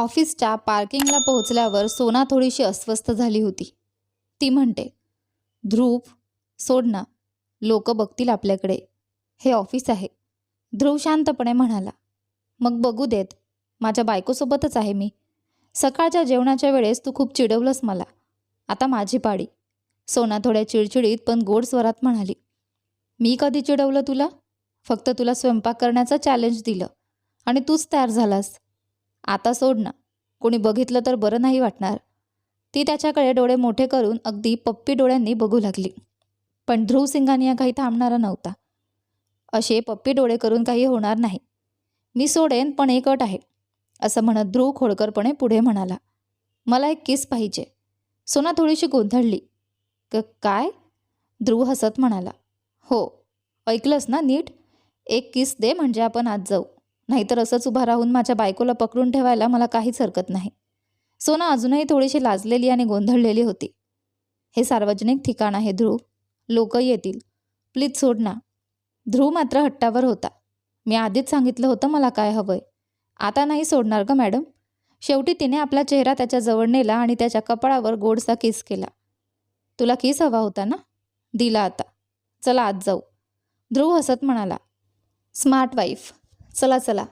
ऑफिसच्या पार्किंगला पोहोचल्यावर सोना थोडीशी अस्वस्थ झाली होती. ती म्हणते ध्रुव सोड ना. लोक बघतील आपल्याकडे. हे ऑफिस आहे. ध्रुव शांतपणे म्हणाला मग बघू देत. माझ्या बायकोसोबतच आहे मी. सकाळच्या जेवणाच्या वेळेस तू खूप चिडवलंस मला. आता माझी पाडी. सोना थोड्या चिडचिडीत पण गोड स्वरात म्हणाली मी कधी चिडवलं तुला? फक्त तुला स्वयंपाक करण्याचं चॅलेंज दिलं. आणि तूच तयार झालास. आता सोड ना. कोणी बघितलं तर बरं नाही वाटणार. ती त्याच्याकडे डोळे मोठे करून अगदी पप्पी डोळ्यांनी बघू लागली. पण ध्रुव सिंगानिया काही थांबणारा नव्हता. असे पप्पी डोळे करून काही होणार नाही. मी सोडेन पण एक अट आहे. असं म्हणत ध्रुव खोडकरपणे पुढे म्हणाला. मला एक किस पाहिजे. सोना थोडीशी गोंधळली. क काय? ध्रुव हसत म्हणाला. हो ऐकलंस ना नीट? एक किस दे म्हणजे आपण आज जाऊ. नाहीतर असंच उभा राहून माझ्या बायकोला पकडून ठेवायला मला काहीच हरकत नाही. सोना अजूनही थोडीशी लाजलेली आणि गोंधळलेली होती. हे सार्वजनिक ठिकाण आहे ध्रुव. लोक येतील. प्लीज सोड ना. ध्रुव मात्र हट्टावर होता. मी आधीच सांगितलं होतं मला काय हवंय. आता नाही सोडणार ग मॅडम. शेवटी तिने आपला चेहरा त्याच्याजवळ नेला आणि त्याच्या कपाळावर गोडसा किस केला. तुला किस हवा होता ना? दिला आता. चला आज जाऊ. ध्रुव हसत म्हणाला स्मार्ट वाईफ. चला चला.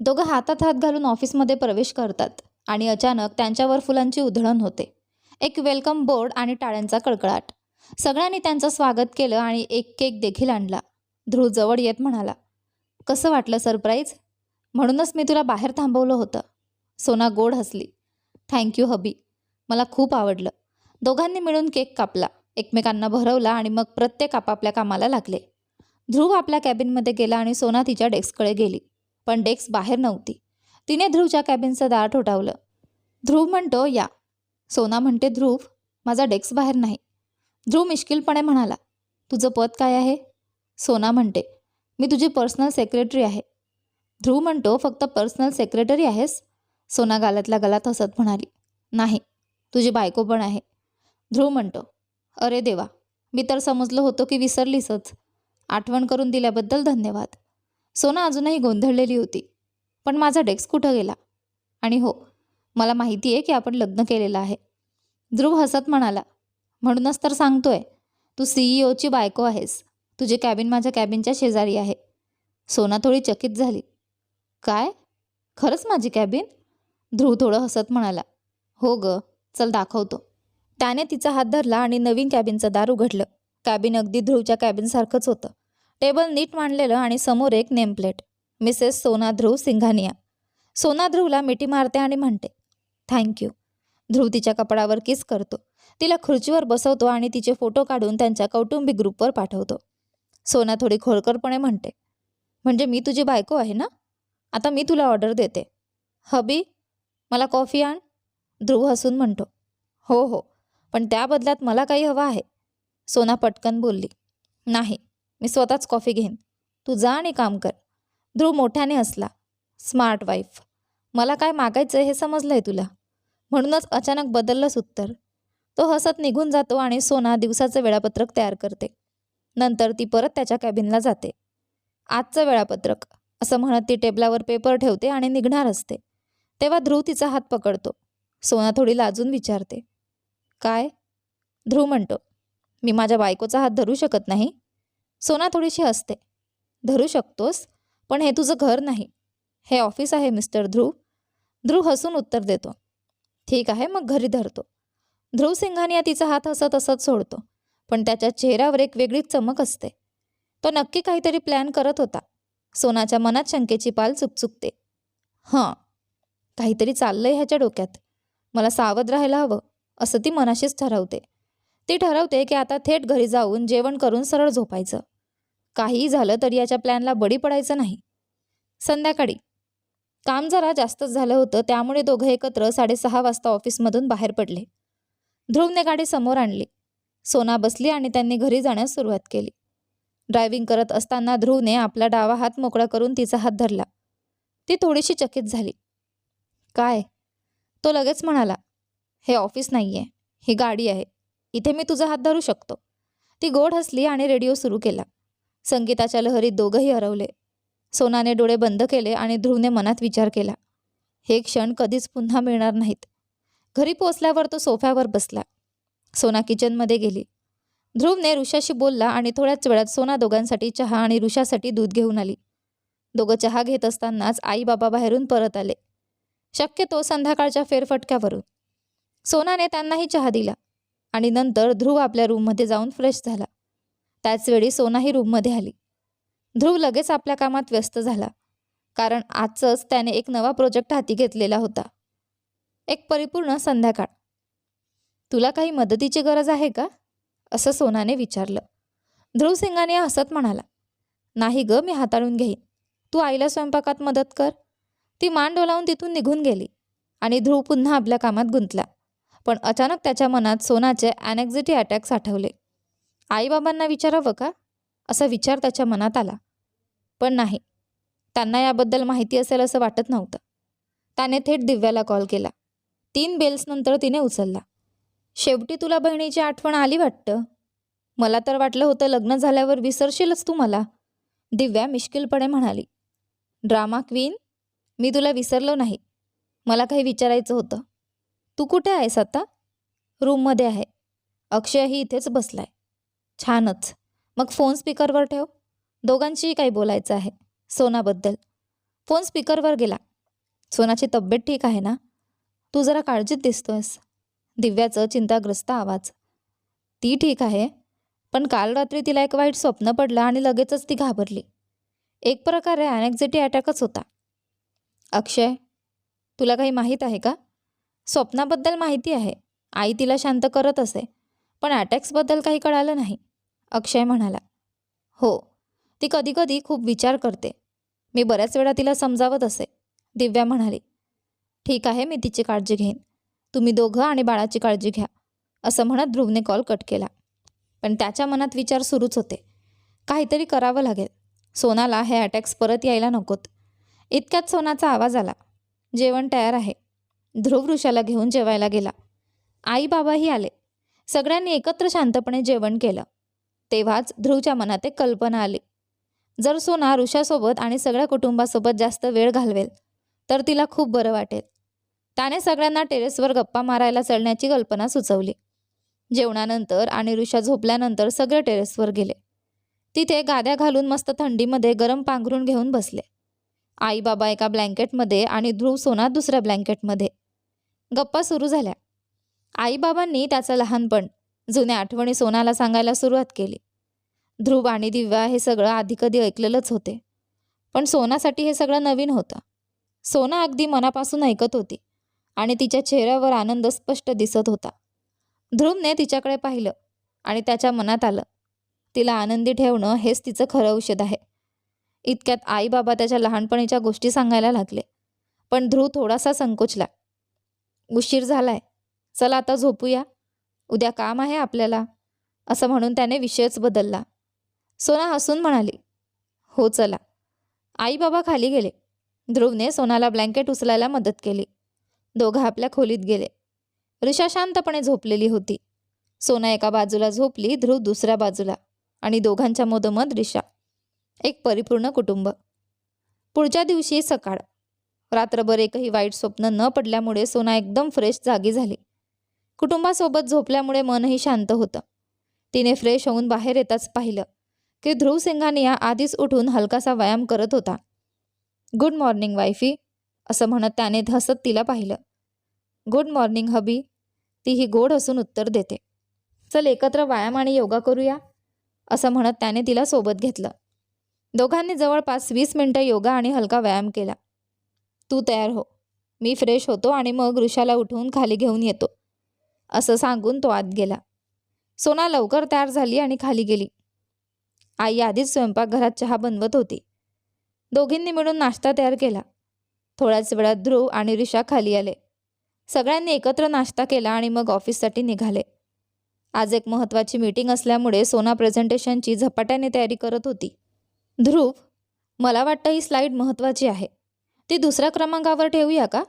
दोघं हातात हात घालून ऑफिसमध्ये प्रवेश करतात आणि अचानक त्यांच्यावर फुलांची उधळण होते. एक वेलकम बोर्ड आणि टाळ्यांचा कडकडाट सगळ्यांनी त्यांचं स्वागत केलं आणि एक केक देखील आणला. ध्रुव जवळ येत म्हणाला कसं वाटलं सरप्राईज? म्हणूनच मी तुला बाहेर थांबवलं होतं. सोना गोड हसली थँक्यू हबी मला खूप आवडलं. दोघांनी मिळून केक कापला. एकमेकांना भरवला आणि मग प्रत्येक आपापल्या कामाला लागले. ध्रुव आपल्या कॅबिनमध्ये गेला आणि सोना तिच्या डेस्ककडे गेली. पण डेस्क बाहेर नव्हती. तिने ध्रुवच्या कॅबिनचं दार ठोठावलं. ध्रुव म्हणतो या. सोना म्हणते ध्रुव माझा डेस्क बाहेर नाही. ध्रुव मिश्किलपणे म्हणाला तुझं पद काय आहे? सोना म्हणते मी तुझी पर्सनल सेक्रेटरी आहे. ध्रुव म्हणतो फक्त पर्सनल सेक्रेटरी आहेस? सोना गालातल्या गलात हसत म्हणाली नाही तुझी बायको पण आहे. ध्रुव म्हणतो अरे देवा मी तर समजलो होतो की विसरलीसच. आठवण करून दिल्याबद्दल धन्यवाद. सोना अजूनही गोंधळलेली होती पण माझा डेस्क कुठं गेला? आणि हो मला माहिती आहे की आपण लग्न केलेलं आहे. ध्रुव हसत म्हणाला म्हणूनच तर सांगतोय तू सी ओची बायको आहेस. तुझे कॅबिन माझ्या कॅबिनच्या शेजारी आहे. सोना थोडी चकित झाली. काय? खरंच माझी कॅबिन? ध्रुव थोडं हसत म्हणाला. हो ग चल दाखवतो. त्याने तिचा हात धरला आणि नवीन कॅबिनचं दार उघडलं. कॅबिन अगदी ध्रुवच्या कॅबिनसारखंच होतं. टेबल नीट मांडलेलं आणि समोर एक नेमप्लेट. मिसेस सोना ध्रुव सिंघानिया. सोना ध्रुवला मिठी मारते आणि म्हणते थँक्यू ध्रुव तिच्या कपडावर किस करतो. तिला खुर्चीवर बसवतो आणि तिचे फोटो काढून त्यांच्या कौटुंबिक ग्रुपवर पाठवतो. सोना थोडी खोडकरपणे म्हणते म्हणजे मी तुझी बायको आहे ना? आता मी तुला ऑर्डर देते. हबी मला कॉफी आण. ध्रुव हसून म्हणतो हो हो पण त्या बदल्यात मला काही हवं आहे. सोना पटकन बोलली नाही मी स्वतःच कॉफी घेईन. तू जा आणि काम कर. ध्रुव मोठ्याने हसला. Smart wife. मला काय मागायचं हे समजलं आहे तुला? म्हणूनच अचानक बदललंच उत्तर. तो हसत निघून जातो आणि सोना दिवसाचं वेळापत्रक तयार करते. नंतर ती परत त्याच्या कॅबिनला जाते. आजचं वेळापत्रक. असं म्हणत ती टेबलावर पेपर ठेवते आणि निघणार असते. तेव्हा ध्रुव तिचा हात पकडतो. सोना थोडी लाजून विचारते. काय? ध्रुव म्हणतो. मी माझ्या बायकोचा हात धरू शकत नाही. सोना थोडीशी हसते. धरू शकतोस पण हे तुझं घर नाही. हे ऑफिस आहे मिस्टर ध्रुव. ध्रुव हसून उत्तर देतो. ठीक आहे मग घरी धरतो. ध्रुव सिंघानिया तिचा हात हसत हसत सोडतो पण त्याच्या चेहऱ्यावर एक वेगळीच चमक असते. तो नक्की काहीतरी प्लॅन करत होता. सोनाच्या मनात शंकेची पाल चुकचुकते. हां काहीतरी चाललंय ह्याच्या डोक्यात. मला सावध राहायला हवं असं ती मनाशीच ठरवते. ती ठरवते की आता थेट घरी जाऊन जेवण करून सरळ झोपायचं. काहीही झालं तरी याच्या प्लॅनला बळी पडायचं नाही. संध्याकाळी. काम जरा जास्तच झालं होतं त्यामुळे दोघं एकत्र साडेसहा वाजता ऑफिसमधून बाहेर पडले. ध्रुवने गाडी समोर आणली. सोना बसली आणि त्यांनी घरी जाण्यास सुरुवात केली. ड्रायव्हिंग करत असताना ध्रुवने आपला डावा हात मोकळा करून तिचा हात धरला. ती थोडीशी चकित झाली. काय? तो लगेच म्हणाला. हे ऑफिस नाही आहे ही गाडी आहे. इथे मी तुझा हात धरू शकतो. ती गोड हसली आणि रेडिओ सुरू केला. संगीताच्या लहरीत दोघंही हरवले. सोनाने डोळे बंद केले आणि ध्रुवने मनात विचार केला. हे क्षण कधीच पुन्हा मिळणार नाहीत. घरी पोचल्यावर तो सोफ्यावर बसला. सोना किचनमध्ये गेली. ध्रुवने ऋषाशी बोलला आणि थोड्याच वेळात सोना दोघांसाठी चहा आणि ऋषासाठी दूध घेऊन आली. दोघं चहा घेत असतानाच आई बाबा बाहेरून परत आले. शक्यतो संध्याकाळच्या फेरफटक्यावरून. सोनाने त्यांनाही चहा दिला आणि नंतर ध्रुव आपल्या रूममध्ये जाऊन फ्रेश झाला. त्याचवेळी सोनाही रूममध्ये आली. ध्रुव लगेच आपल्या कामात व्यस्त झाला. कारण आजच त्याने एक नवा प्रोजेक्ट हाती घेतलेला होता. एक परिपूर्ण संध्याकाळ. तुला काही मदतीची गरज आहे का? असं सोनाने विचारलं. ध्रुव सिंगाने हसत म्हणाला. नाही ग मी हाताळून घेईन. तू आईला स्वयंपाकात मदत कर. ती मान डोलावून तिथून निघून गेली आणि ध्रुव पुन्हा आपल्या कामात गुंतला. पण अचानक त्याच्या मनात सोनाचे ॲनेक्झिटी अटॅक्स आठवले आईबाबांना विचारावं का? असा विचार त्याच्या मनात आला. पण नाही. त्यांना याबद्दल माहिती असेल असं वाटत नव्हतं. त्याने थेट दिव्याला कॉल केला. तीन बेल्सनंतर तिने उचलला. शेवटी तुला बहिणीची आठवण आली वाटतं? मला तर वाटलं होतं लग्न झाल्यावर विसरशीलच तू मला. दिव्या मिश्किलपणे म्हणाली. Drama queen? मी तुला विसरलो नाही. मला काही विचारायचं होतं. तू कुठे आहेस आता? रूममध्ये आहे. अक्षयही इथेच बसलाय. छानच. मग फोन स्पीकरवर ठेव. दोघांशीही काही बोलायचं आहे सोनाबद्दल. फोन स्पीकरवर गेला. सोनाची तब्येत ठीक आहे ना? तू जरा काळजीत दिसतोयस. दिव्याचं चिंताग्रस्त आवाज. ती ठीक आहे पण काल रात्री तिला एक वाईट स्वप्न पडलं आणि लगेचच ती घाबरली. एक प्रकारे अॅनेक्झिटी अटॅकच होता. अक्षय तुला काही माहीत आहे का? स्वप्नाबद्दल माहिती आहे. आई तिला शांत करत असे पण अटॅक्सबद्दल काही कळालं नाही. अक्षय म्हणाला. हो ती कधीकधी खूप विचार करते. मी बऱ्याच वेळा तिला समजावत असे. दिव्या म्हणाली. ठीक आहे मी तिची काळजी घेईन. तुम्ही दोघं आणि बाळाची काळजी घ्या. असं म्हणत ध्रुवने कॉल कट केला. पण त्याच्या मनात विचार सुरूच होते. काहीतरी करावं लागेल. सोनाला हे अटॅक्स परत यायला नकोत. इतक्यात सोनाचा आवाज आला. जेवण तयार आहे. ध्रुव ऋषाला घेऊन जेवायला गेला. आई बाबाही आले. सगळ्यांनी एकत्र शांतपणे जेवण केलं. तेव्हाच ध्रुवच्या मनात एक कल्पना आली. जर सोना ऋषासोबत आणि सगळ्या कुटुंबासोबत जास्त वेळ घालवेल तर तिला खूप बरं वाटेल. त्याने सगळ्यांना टेरेसवर गप्पा मारायला चढण्याची कल्पना सुचवली. जेवणानंतर आणि ऋषा झोपल्यानंतर सगळे टेरेसवर गेले. तिथे गाद्या घालून मस्त थंडीमध्ये गरम पांघरून घेऊन बसले. आई बाबा एका ब्लँकेटमध्ये आणि ध्रुव सोना दुसऱ्या ब्लँकेटमध्ये. गप्पा सुरू झाल्या. आईबाबांनी त्याचं लहानपण जुन्या आठवणी सोनाला सांगायला सुरुवात केली. ध्रुव आणि दिव्या हे सगळं आधी कधी ऐकलेलंच होते. पण सोनासाठी हे सगळं नवीन होतं. सोना अगदी मनापासून ऐकत होती आणि तिच्या चेहऱ्यावर आनंद स्पष्ट दिसत होता. ध्रुवने तिच्याकडे पाहिलं आणि त्याच्या मनात आलं. तिला आनंदी ठेवणं हेच तिचं खरं औषध आहे. इतक्यात आई बाबा त्याच्या लहानपणीच्या गोष्टी सांगायला लागले. पण ध्रुव थोडासा संकोचला. उशीर झालाय. चला आता झोपूया. उद्या काम आहे आपल्याला असं म्हणून त्याने विषयच बदलला. सोना हसून म्हणाली हो चला. आई बाबा खाली गेले. ध्रुवने सोनाला ब्लँकेट उचलायला मदत केली. दोघं आपल्या खोलीत गेले. ऋषा शांतपणे झोपलेली होती. सोना एका बाजूला झोपली ध्रुव दुसऱ्या बाजूला आणि दोघांच्या मधोमध ऋषा. एक परिपूर्ण कुटुंब. पुढच्या दिवशी सकाळ. रात्रभर एकही वाईट स्वप्न न पडल्यामुळे सोना एकदम फ्रेश जागी झाली. कुटुंबासोबत झोपल्यामुळे मनही शांत होतं. तिने फ्रेश होऊन बाहेर येताच पाहिलं की ध्रुव सिंघानिया आधीच उठून हलकासा व्यायाम करत होता. गुड मॉर्निंग वाईफी असं म्हणत त्याने हसत तिला पाहिलं. गुड मॉर्निंग हबी तीही गोड हसून उत्तर देते. चल एकत्र व्यायाम आणि योगा करूया असं म्हणत त्याने तिला सोबत घेतलं. दोघांनी जवळपास वीस मिनटं योगा आणि हलका व्यायाम केला. तू तयार हो. मी फ्रेश होतो आणि मग ऋषाला उठवून खाली घेऊन येतो. असं सांगून तो आत गेला. सोना लवकर तयार झाली आणि खाली गेली. आई आधीच स्वयंपाकघरात चहा बनवत होती. दोघींनी मिळून नाश्ता तयार केला. थोड्याच वेळात ध्रुव आणि रिषा खाली आले. सगळ्यांनी एकत्र नाश्ता केला आणि मग ऑफिससाठी निघाले. आज एक महत्त्वाची मीटिंग असल्यामुळे सोना प्रेझेंटेशनची झपाट्याने तयारी करत होती. ध्रुव मला वाटतं ही स्लाईड महत्त्वाची आहे. ती दुसऱ्या क्रमांकावर ठेवूया का?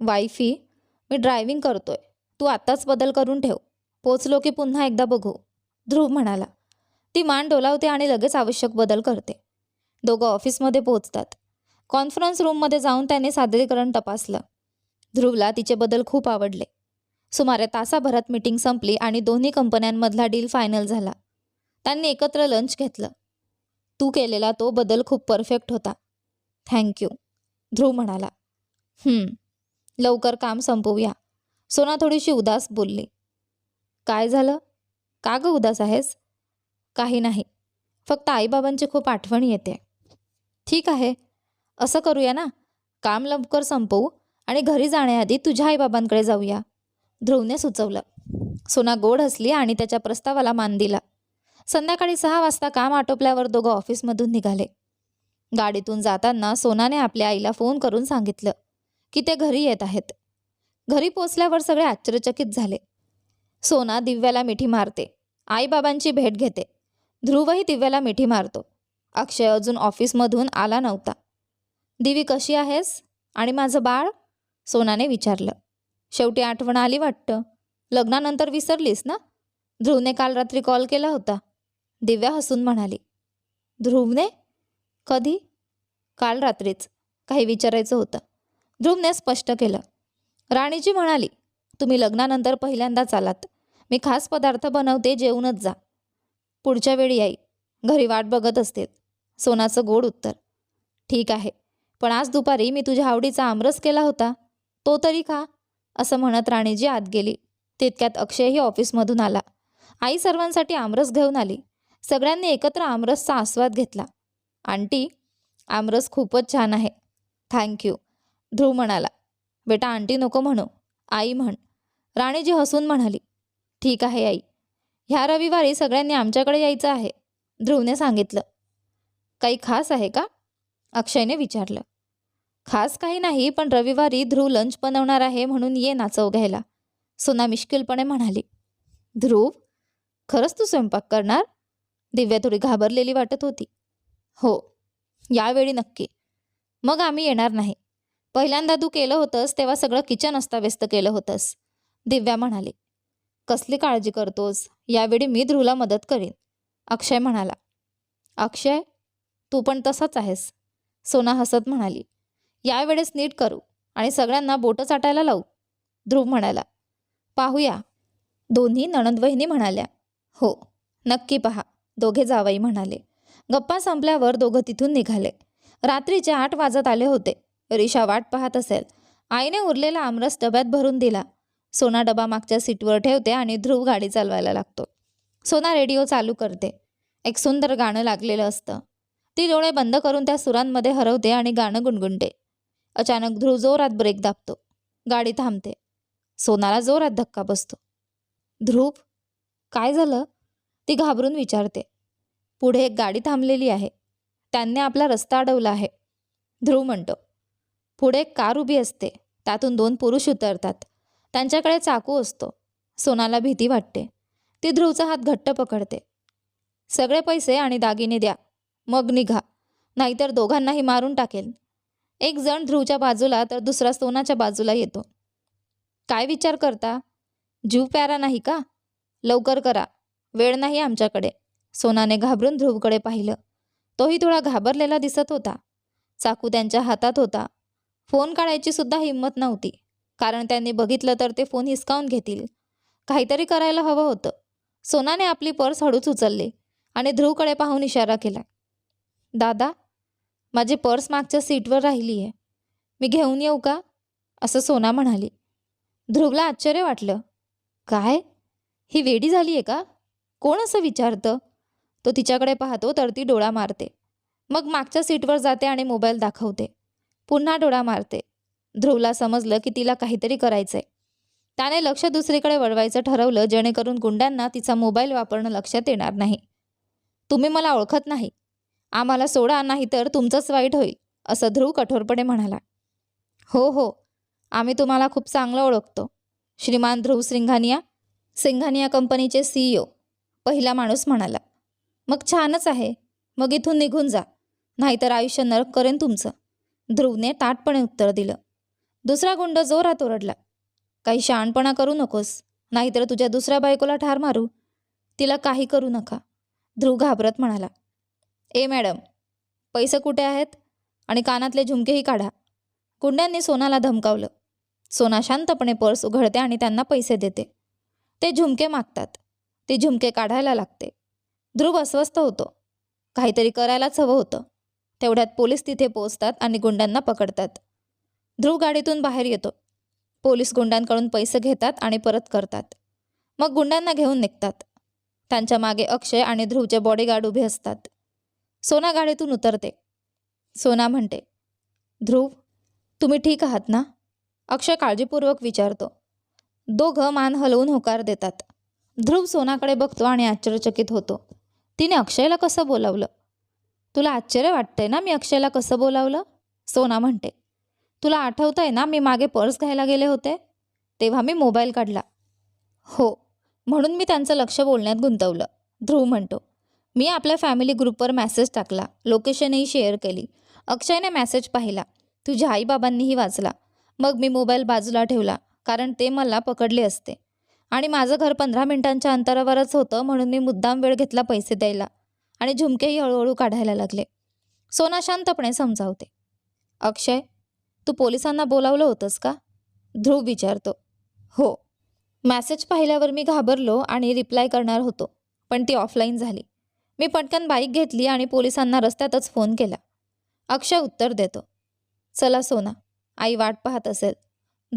वायफी मी ड्रायव्हिंग करतोय. तू आत्ताच बदल करून ठेव. पोचलो की पुन्हा एकदा बघू. ध्रुव म्हणाला. ती मान डोलावते आणि लगेच आवश्यक बदल करते. दोघं ऑफिसमध्ये पोहोचतात. कॉन्फरन्स रूममध्ये जाऊन त्याने सादरीकरण तपासलं. ध्रुवला तिचे बदल खूप आवडले. सुमारे तासाभरात मीटिंग संपली आणि दोन्ही कंपन्यांमधला डील फायनल झाला. त्यांनी एकत्र लंच घेतलं. तू केलेला तो बदल खूप परफेक्ट होता. थँक्यू. ध्रुव म्हणाला. लवकर काम संपवूया. सोना थोडीशी उदास बोलली. काय झालं? का गं उदास आहेस? काही नाही. फक्त आईबाबांची खूप आठवण येते. ठीक आहे. असं करूया ना. काम लवकर संपवू आणि घरी जाण्याआधी तुझ्या आईबाबांकडे जाऊया. ध्रुवने सुचवलं. सोना गोड हसली आणि त्याच्या प्रस्तावाला मान दिला. संध्याकाळी सहा वाजता काम आटोपल्यावर दोघं ऑफिसमधून निघाले. गाडीतून जाताना सोनाने आपल्या आईला फोन करून सांगितलं की ते घरी येत आहेत. घरी पोचल्यावर सगळे आश्चर्यचकित झाले. सोना दिव्याला मिठी मारते. आईबाबांची भेट घेते. ध्रुवही दिव्याला मिठी मारतो. अक्षय अजून ऑफिसमधून आला नव्हता. दिवी कशी आहेस? आणि माझं बाळ? सोनाने विचारलं. शेवटी आठवण आली वाटतं. लग्नानंतर विसरलीस ना? ध्रुवने काल रात्री कॉल केला होता. दिव्या हसून म्हणाली. ध्रुवने? कधी? काल रात्रीच. काही विचारायचं होतं. ध्रुवने स्पष्ट केलं. राणीजी म्हणाली तुम्ही लग्नानंतर पहिल्यांदाच आलात मी खास पदार्थ बनवते जेवूनच जा. पुढच्या वेळी आई घरी वाट बघत असतील सोनाचं गोड उत्तर ठीक आहे पण आज दुपारी मी तुझ्या आवडीचा आमरस केला होता. तो तरी खा असं म्हणत राणीजी आत गेली. तितक्यात अक्षयही ऑफिसमधून आला. आई सर्वांसाठी आमरस घेऊन आली. सगळ्यांनी एकत्र आमरसचा आस्वाद घेतला. आंटी आमरस खूपच छान आहे. थँक्यू ध्रुव म्हणाला. बेटा आंटी नको म्हणू. आई म्हण. राणीजी हसून म्हणाली. ठीक आहे आई. ह्या रविवारी सगळ्यांनी आमच्याकडे यायचं आहे. ध्रुवने सांगितलं. काही खास आहे का? अक्षयने विचारलं. खास काही नाही पण रविवारी ध्रुव लंच बनवणार आहे म्हणून ये नाचव घ्यायला. सोना मिश्किलपणे म्हणाली. ध्रुव खरंच तू स्वयंपाक करणार? दिव्या थोडी घाबरलेली वाटत होती. हो यावेळी नक्की. मग आम्ही येणार नाही. पहिल्यांदा तू केलं होतंस तेव्हा सगळं किचन अस्ताव्यस्त केलं होतंस. दिव्या म्हणाली कसली काळजी करतोस? यावेळी मी ध्रुवला मदत करीन. अक्षय म्हणाला अक्षय तू पण तसाच आहेस. सोना हसत म्हणाली यावेळेस नीट करू आणि सगळ्यांना बोटं चाटायला लावू. ध्रुव म्हणाला पाहूया. दोन्ही नणंदवहिनी म्हणाल्या हो नक्की पहा. दोघे जावाई म्हणाले गप्पा संपल्यावर दोघं तिथून निघाले. रात्रीचे आठ वाजत आले होते. रिशा वाट पाहत असेल. आईने उरलेला आमरस डब्यात भरून दिला. सोना डबा मागच्या सीटवर ठेवते आणि ध्रुव गाडी चालवायला लागतो. सोना रेडिओ चालू करते. एक सुंदर गाणं लागलेलं असतं. ती डोळे बंद करून त्या सुरांमध्ये हरवते आणि गाणं गुणगुणते. अचानक ध्रुव जोरात ब्रेक दाबतो. गाडी थांबते. सोनाला जोरात धक्का बसतो. ध्रुव काय झालं? ती घाबरून विचारते. पुढे एक गाडी थांबलेली आहे. त्यांनी आपला रस्ता अडवला आहे. ध्रुव म्हणतो पुढे कार उभी असते. त्यातून दोन पुरुष उतरतात. त्यांच्याकडे चाकू असतो. सोनाला भीती वाटते. ती ध्रुवचा हात घट्ट पकडते. सगळे पैसे आणि दागिने द्या. मग निघा. नाहीतर दोघांनाही मारून टाकेल. एक जण ध्रुवच्या बाजूला तर दुसरा सोनाच्या बाजूला येतो. काय विचार करता? जीव प्यारा नाही का? लवकर करा. वेळ नाही आमच्याकडे. सोनाने घाबरून ध्रुवकडे पाहिलं. तोही थोडा घाबरलेला दिसत होता. चाकू त्यांच्या हातात होता. फोन काढायची सुद्धा हिंमत नव्हती. कारण त्यांनी बघितलं तर ते फोन हिसकावून घेतील. काहीतरी करायला हवं होतं. सोनाने आपली पर्स हळूच उचलली आणि ध्रुवकडे पाहून इशारा केला. दादा माझी पर्स मागच्या सीटवर राहिली आहे मी घेऊन येऊ का? असं सोना म्हणाली. ध्रुवला आश्चर्य वाटलं. काय? ही वेडी झाली आहे का? कोण असं विचारतं? तो तिच्याकडे पाहतो तर ती डोळा मारते. मग मागच्या सीटवर जाते आणि मोबाईल दाखवते. पुन्हा डोळा मारते. ध्रुवला समजलं की तिला काहीतरी करायचंय. त्याने लक्ष दुसरीकडे वळवायचं ठरवलं जेणेकरून गुंड्यांना तिचा मोबाईल वापरणं लक्षात येणार नाही. तुम्ही मला ओळखत नाही. आम्हाला सोडा नाही तर तुमचंच वाईट होईल असं ध्रुव कठोरपणे म्हणाला. हो हो. आम्ही तुम्हाला खूप चांगलं ओळखतो. श्रीमान ध्रुव सिंघानिया सिंघानिया कंपनीचे सीईओ पहिला माणूस म्हणाला. मग छानच आहे. मग इथून निघून जा. नाहीतर आयुष्य नरक करेन तुमचं. ध्रुवने ताटपणे उत्तर दिलं. दुसरा गुंड जोरात ओरडला. काही शहाणपणा करू नकोस. नाहीतर तुझ्या दुसऱ्या बायकोला ठार मारू. तिला काही करू नका. ध्रुव घाबरत म्हणाला. ए मॅडम पैसे कुठे आहेत? आणि कानातले झुमकेही काढा. गुंड्यांनी सोनाला धमकावलं. सोना शांतपणे पर्स उघडते आणि त्यांना पैसे देते. ते झुमके मागतात. ते झुमके काढायला लागते. ध्रुव अस्वस्थ होतो. काहीतरी करायलाच हवं होतं. तेवढ्यात पोलीस तिथे पोहोचतात आणि गुंडांना पकडतात. ध्रुव गाडीतून बाहेर येतो. पोलीस गुंडांकडून पैसे घेतात आणि परत करतात. मग गुंडांना घेऊन निघतात. त्यांच्या मागे अक्षय आणि ध्रुवचे बॉडीगार्ड उभे असतात. सोना गाडीतून उतरते. सोना म्हणते ध्रुव तुम्ही ठीक आहात ना? अक्षय काळजीपूर्वक विचारतो. दोघं मान हलवून होकार देतात. ध्रुव सोनाकडे बघतो आणि आश्चर्यचकित होतो. तिने अक्षयला कसं बोलावलं? तुला आश्चर्य वाटतंय ना मी अक्षयला कसं बोलावलं? सोना म्हणते. तुला आठवतंय ना मी मागे पर्स घ्यायला गेले होते? तेव्हा मी मोबाईल काढला. हो म्हणून मी त्यांचं लक्ष बोलण्यात गुंतवलं. ध्रुव म्हणतो मी आपल्या फॅमिली ग्रुपवर मेसेज टाकला. लोकेशनही शेअर केली. अक्षयने मेसेज पाहिला. तुझ्या आईबाबांनीही वाचला. मग मी मोबाईल बाजूला ठेवला कारण ते मला पकडले असते. आणि माझं घर पंधरा मिनिटांच्या अंतरावरच होतं म्हणून मी मुद्दाम वेळ घेतला पैसे द्यायला. आणि झुमकेही हळूहळू काढायला लागले. सोना शांतपणे समजावते. अक्षय तू पोलिसांना बोलावलं होतंस का? ध्रुव विचारतो. हो. मॅसेज पाहिल्यावर मी घाबरलो आणि रिप्लाय करणार होतो पण ती ऑफलाईन झाली. मी पटकन बाईक घेतली आणि पोलिसांना रस्त्यातच फोन केला. अक्षय उत्तर देतो. चला सोना आई वाट पाहत असेल.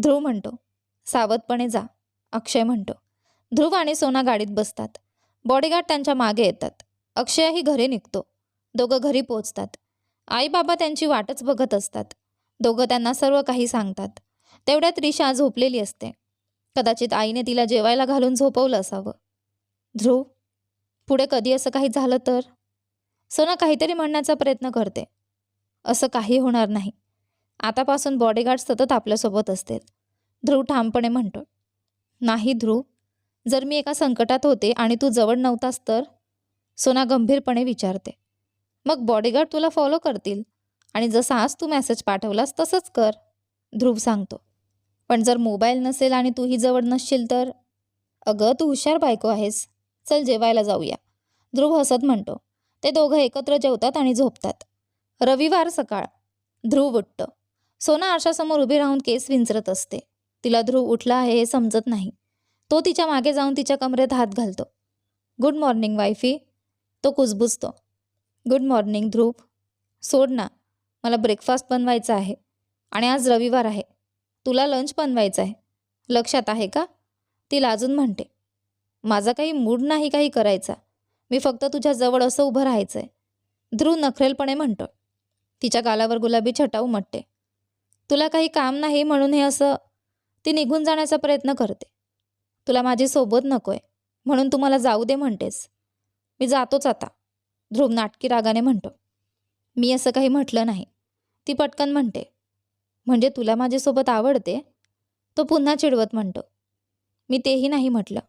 ध्रुव म्हणतो. सावधपणे जा अक्षय म्हणतो. ध्रुव आणि सोना गाडीत बसतात. बॉडीगार्ड त्यांच्या मागे येतात. अक्षयही घरी निघतो. दोघं घरी पोचतात आई बाबा त्यांची वाटच बघत असतात. दोघं त्यांना सर्व काही सांगतात. तेवढ्यात रिशा झोपलेली असते. कदाचित आईने तिला जेवायला घालून झोपवलं असावं. ध्रुव पुढे कधी असं काही झालं तर? सोना काहीतरी म्हणण्याचा प्रयत्न करते. असं काही होणार नाही. आतापासून बॉडीगार्ड सतत आपल्यासोबत असतील. ध्रुव ठामपणे म्हणतो. नाही ध्रुव. जर मी एका संकटात होते आणि तू जवळ नव्हतास तर? सोना गंभीरपणे विचारते. मग बॉडीगार्ड तुला फॉलो करतील? आणि जसा आज तू मेसेज पाठवलास तसंच कर ध्रुव सांगतो. पण जर मोबाईल नसेल आणि तूही जवळ नसशील तर? अगं तू हुशार बायको आहेस. चल जेवायला जाऊया. ध्रुव हसत म्हणतो. ते दोघं एकत्र जेवतात आणि झोपतात. रविवार सकाळ. ध्रुव उठतं. सोना आरशासमोर उभी राहून केस विंचरत असते. तिला ध्रुव उठला आहे हे समजत नाही. तो तिच्यामागे जाऊन तिच्या कमरेत हात घालतो. गुड मॉर्निंग वायफी तो कुजबुजतो. गुड मॉर्निंग ध्रुव. सोड ना मला ब्रेकफास्ट बनवायचा आहे आणि आज रविवार आहे. तुला लंच बनवायचं आहे. लक्षात आहे का? ती लाजून म्हणते. माझा काही मूड नाही काही करायचा. मी फक्त तुझ्याजवळ असं उभं राहायचं आहे ध्रुव नखरेलपणे म्हणतो. तिच्या गालावर गुलाबी छटा उमटते. तुला काही काम नाही म्हणून हे असं ती निघून जाण्याचा प्रयत्न करते. तुला माझी सोबत नको आहे म्हणून तू मला जाऊ दे म्हणतेस. मी जातोच आता. ध्रुव नाटकी रागाने म्हणतो. मी असं काही म्हटलं नाही. ती पटकन म्हणते. म्हणजे तुला माझ्यासोबत आवडते? तो पुन्हा चिडवत म्हणतो. मी तेही नाही म्हटलं.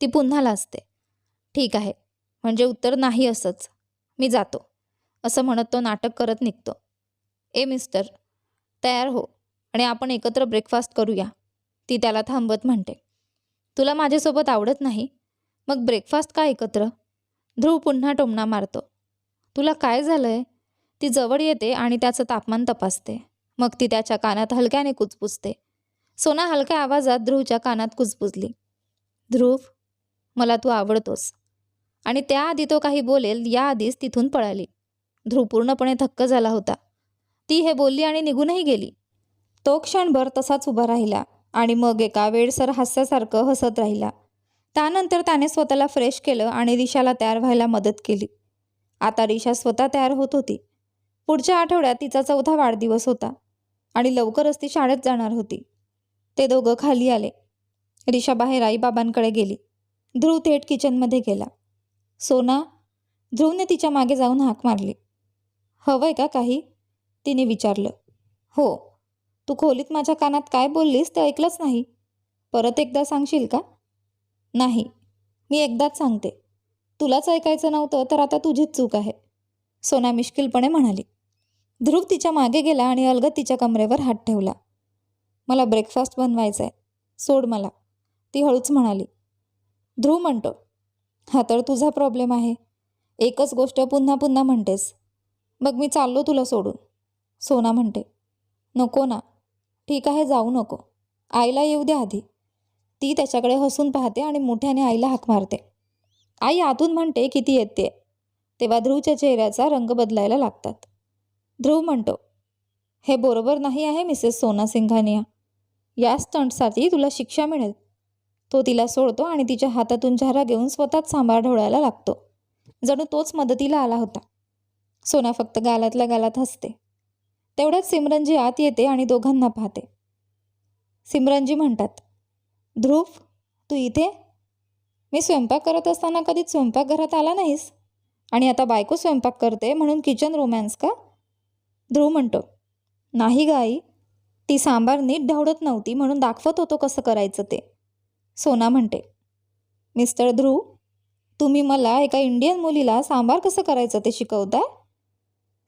ती पुन्हा लाजते. ठीक आहे. म्हणजे उत्तर नाही असंच. मी जातो. असं म्हणत तो नाटक करत निघतो. ए मिस्टर. तयार हो. आणि आपण एकत्र ब्रेकफास्ट करूया. ती त्याला थांबवत म्हणते. तुला माझ्यासोबत आवडत नाही? मग ब्रेकफास्ट का एकत्र? ध्रुव पुन्हा टोमणा मारतो. तुला काय झालं आहे ती जवळ येते आणि त्याचं तापमान तपासते. मग ती त्याच्या कानात हलक्याने कुचपुसते सोना हलक्या आवाजात ध्रुवच्या कानात कुजपुजली ध्रुव मला तू आवडतोस. आणि त्याआधी तो काही बोलेल याआधीच तिथून पळाली. ध्रुव पूर्णपणे थक्क झाला होता. ती हे बोलली आणि निघूनही गेली. तो क्षणभर तसाच उभा राहिला आणि मग एका वेळसर हास्यासारखं हसत राहिला. त्यानंतर त्याने स्वतःला फ्रेश केलं आणि रिशाला तयार व्हायला मदत केली. आता रिशा स्वतः तयार होत होती. पुढच्या आठवड्यात तिचा चौथा वाढदिवस होता आणि लवकरच ती शाळेत जाणार होती. ते दोघं खाली आले. रिशा बाहेर आईबाबांकडे गेली. ध्रुव थेट किचनमध्ये गेला. सोना ध्रुवने तिच्यामागे जाऊन हाक मारली. हवंय का काही? तिने विचारलं. हो. तू खोलीत माझ्या कानात काय बोललीस ते ऐकलंच नाही. परत एकदा सांगशील का? नाही मी एकदाच सांगते. तुलाच ऐकायचं नव्हतं तर आता तुझीच चूक आहे. सोना मिश्किलपणे म्हणाली. ध्रुव तिच्यामागे गेला आणि अलगद तिच्या कमरेवर हात ठेवला. मला ब्रेकफास्ट बनवायचा आहे सोड मला. ती हळूच म्हणाली. ध्रुव म्हणतो हा तर तुझा प्रॉब्लेम आहे. एकच गोष्ट पुन्हा पुन्हा म्हणतेस. मग मी चाललो तुला सोडून. सोना म्हणते नको ना. ठीक आहे जाऊ नको. आईला येऊ द्या आधी. ती त्याच्याकडे हसून पाहते आणि मोठ्याने आईला हाक मारते. आई आतून म्हणते की ती येते? तेव्हा ध्रुवच्या चेहऱ्याचा रंग बदलायला लागतात. ध्रुव म्हणतो हे बरोबर नाही आहे मिसेस सोना सिंघानिया. या स्टंटसाठी तुला शिक्षा मिळेल. तो तिला सोडतो आणि तिच्या हातातून झारा घेऊन स्वतःच सांभाळ ढवळायला लागतो. जणू तोच मदतीला आला होता. सोना फक्त गालातल्या गालात हसते. तेवढ्यात सिमरनजी आत येते आणि दोघांना पाहते. सिमरनजी म्हणतात ध्रुव तू इथे? मी स्वयंपाक करत असताना कधीच स्वयंपाकघरात आला नाहीस? आणि आता बायको स्वयंपाक करते म्हणून किचन रोमॅन्स का? ध्रुव म्हणतो नाही गाई ती सांबार नीट ढवळत नव्हती म्हणून दाखवत होतो कसं करायचं ते. सोना म्हणते मिस्टर ध्रुव तुम्ही मला एका इंडियन मुलीला सांबार कसं करायचं ते शिकवताय?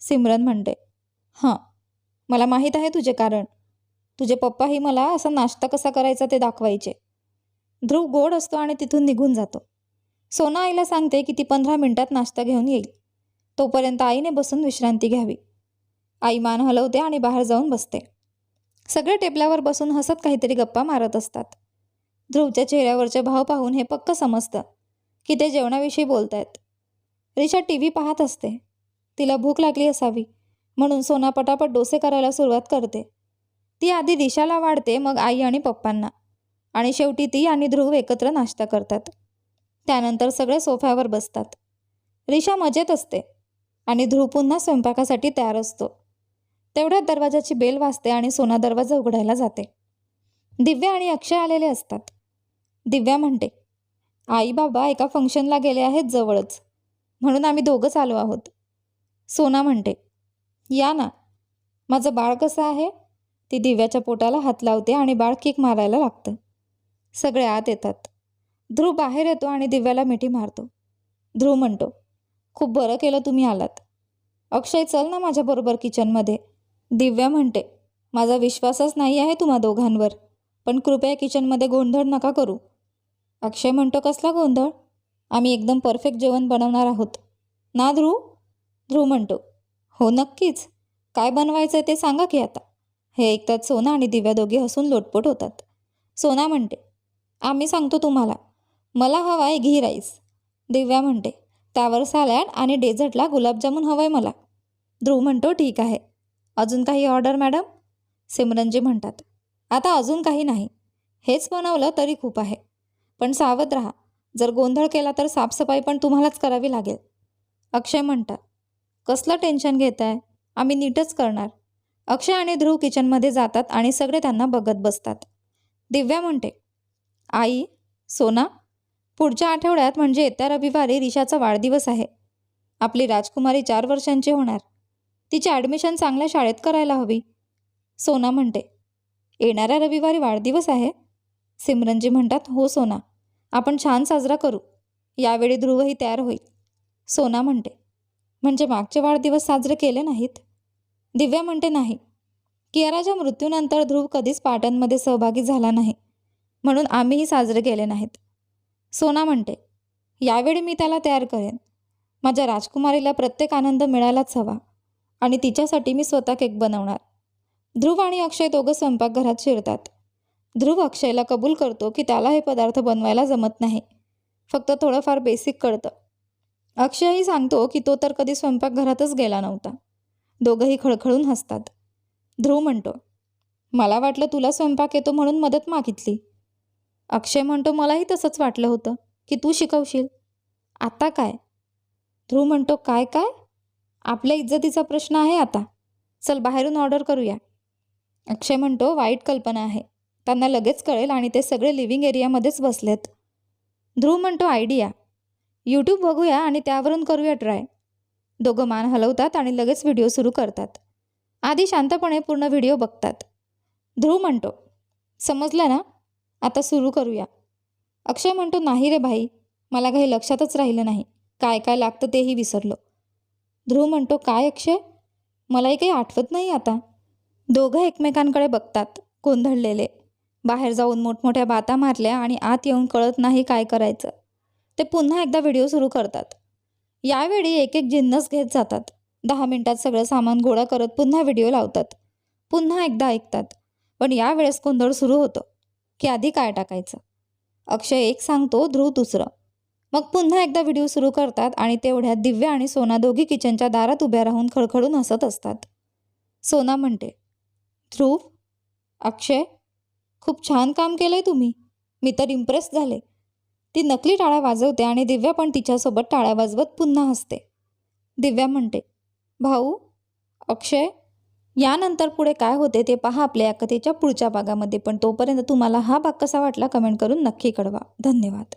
सिमरन म्हणते हां मला माहीत आहे तुझे कारण. तुझे पप्पाही मला असा नाश्ता कसा करायचा ते दाखवायचे. ध्रुव गोड असतो आणि तिथून निघून जातो. सोना आईला सांगते की ती पंधरा मिनिटात नाश्ता घेऊन येईल. तोपर्यंत आईने बसून विश्रांती घ्यावी. आई मान हलवते आणि बाहेर जाऊन बसते. सगळे टेबलावर बसून हसत काहीतरी गप्पा मारत असतात. ध्रुवच्या चेहऱ्यावरचे भाव पाहून हे पक्क समजतं की ते जेवणाविषयी बोलतायत. रिशा टी व्ही पाहत असते. तिला भूक लागली असावी म्हणून सोना पटापट डोसे करायला सुरुवात करते. ती आधी दिशाला वाढते मग आई आणि पप्पांना. आणि शेवटी ती आणि ध्रुव एकत्र नाश्ता करतात. त्यानंतर सगळे सोफ्यावर बसतात. रिशा मजेत असते आणि ध्रुव पुन्हा स्वयंपाकासाठी तयार असतो. तेवढ्यात दरवाजाची बेल वाजते आणि सोना दरवाजा उघडायला जाते. दिव्या आणि अक्षय आलेले असतात. दिव्या म्हणते आई बाबा एका फंक्शनला गेले आहेत जवळच. म्हणून आम्ही दोघंच आलो आहोत. सोना म्हणते या ना. माझं बाळ कसं आहे? ती दिव्याच्या पोटाला हात लावते आणि बाळ किक मारायला लागतं. सगळे आत येतात. ध्रुव बाहेर येतो आणि दिव्याला मिठी मारतो. ध्रुव म्हणतो खूप बरं केलं तुम्ही आलात. अक्षय चल ना माझ्याबरोबर किचनमध्ये दिव्या म्हणते माझा विश्वासच नाही आहे तुम्हा दोघांवर पण कृपया किचनमध्ये गोंधळ नका करू. अक्षय म्हणतो कसला गोंधळ? आम्ही एकदम परफेक्ट जेवण बनवणार आहोत. ना ध्रुव? ध्रुव म्हणतो हो नक्कीच. काय बनवायचं ते सांगा की आता. हे ऐकतात सोना आणि दिव्या दोघी हसून लोटपोट होतात. सोना म्हणते आम्ही सांगतो तुम्हाला मला हवा आहे घी राईस. दिव्या म्हणते त्यावर सॅलॅड आणि डेझर्टला गुलाबजामून हवं आहे मला. ध्रुव म्हणतो ठीक आहे. अजून काही ऑर्डर मॅडम? सिमरनजी म्हणतात आता अजून काही नाही. हेच बनवलं तरी खूप आहे. पण सावध राहा. जर गोंधळ केला तर साफसफाई पण तुम्हालाच करावी लागेल. अक्षय म्हणतात कसलं टेन्शन घेत आहे आम्ही नीटच करणार. अक्षय आणि ध्रुव किचनमध्ये जातात आणि सगळे त्यांना बघत बसतात. दिव्या म्हणते आई सोना पुढच्या आठवड्यात म्हणजे येत्या रविवारी रिशाचा वाढदिवस आहे. आपली राजकुमारी चार वर्षांची होणार. तिची ॲडमिशन चांगल्या शाळेत करायला हवी. सोना म्हणते येणाऱ्या रविवारी वाढदिवस आहे. सिमरनजी म्हणतात हो सोना आपण छान साजरा करू. यावेळी ध्रुवही तयार होईल. सोना म्हणते म्हणजे मागचे वाढदिवस साजरे केले नाहीत? दिव्या म्हणते नाही. कियाराच्या मृत्यूनंतर ध्रुव कधीच पार्ट्यांमध्ये सहभागी झाला नाही. म्हणून आम्हीही साजरे केले नाहीत. सोना म्हणते यावेळी मी त्याला तयार करेन. माझ्या राजकुमारीला प्रत्येक आनंद मिळायलाच हवा आणि तिच्यासाठी मी स्वतः केक बनवणार. ध्रुव आणि अक्षय दोघं स्वयंपाकघरात शिरतात. ध्रुव अक्षयला कबूल करतो की त्याला हे पदार्थ बनवायला जमत नाही. फक्त थोडंफार बेसिक कळतं. अक्षयही सांगतो की तो तर कधी स्वयंपाकघरातच गेला नव्हता. दोघंही खळखळून हसतात. ध्रुव म्हणतो मला वाटलं तुला स्वयंपाक येतो म्हणून मदत मागितली. अक्षय म्हणतो मलाही तसंच वाटलं होतं की तू शिकवशील. आता काय? ध्रुव म्हणतो काय काय? आपल्या इज्जतीचा प्रश्न आहे आता. चल बाहेरून ऑर्डर करूया. अक्षय म्हणतो वाईट कल्पना आहे. त्यांना लगेच कळेल आणि ते सगळे लिव्हिंग एरियामध्येच बसलेत. ध्रुव म्हणतो आयडिया. यूट्यूब बघूया आणि त्यावरून करूया ट्राय. दोघं मान हलवतात आणि लगेच व्हिडिओ सुरू करतात. आधी शांतपणे पूर्ण व्हिडिओ बघतात. ध्रुव म्हणतो समजलं ना? आता सुरू करूया. अक्षय म्हणतो नाही रे भाई मला काही लक्षातच राहिलं नाही. काय काय लागतं तेही विसरलो. ध्रुव म्हणतो काय अक्षय? मलाही काही आठवत नाही आता. दोघं एकमेकांकडे बघतात गोंधळलेले. बाहेर जाऊन मोठमोठ्या बाता मारल्या आणि आत येऊन कळत नाही काय करायचं. ते पुन्हा एकदा व्हिडिओ सुरू करतात. यावेळी एक एक जिन्नस घेत जातात. दहा मिनिटात सगळं सामान गोळा करत पुन्हा व्हिडिओ लावतात. पुन्हा एकदा ऐकतात. पण यावेळेस गोंधळ सुरू होतं. की आधी काय टाकायचं? अक्षय एक सांगतो ध्रुव दुसरं. मग पुन्हा एकदा व्हिडिओ सुरू करतात आणि तेवढ्यात दिव्या आणि सोना दोघी किचनच्या दारात उभ्या राहून खळखळून हसत असतात. सोना म्हणते ध्रुव अक्षय खूप छान काम केलंय तुम्ही. मी तर इम्प्रेस झाले. ती नकली टाळ्या वाजवते आणि दिव्या पण तिच्यासोबत टाळ्या वाजवत पुन्हा हसते. दिव्या म्हणते भाऊ अक्षय यानंतर पुढे काय होते ते पहा आपल्या या कथेच्या पुढच्या भागामध्ये पण तोपर्यंत तुम्हाला हा भाग कसा वाटला कमेंट करून नक्की कळवा. धन्यवाद.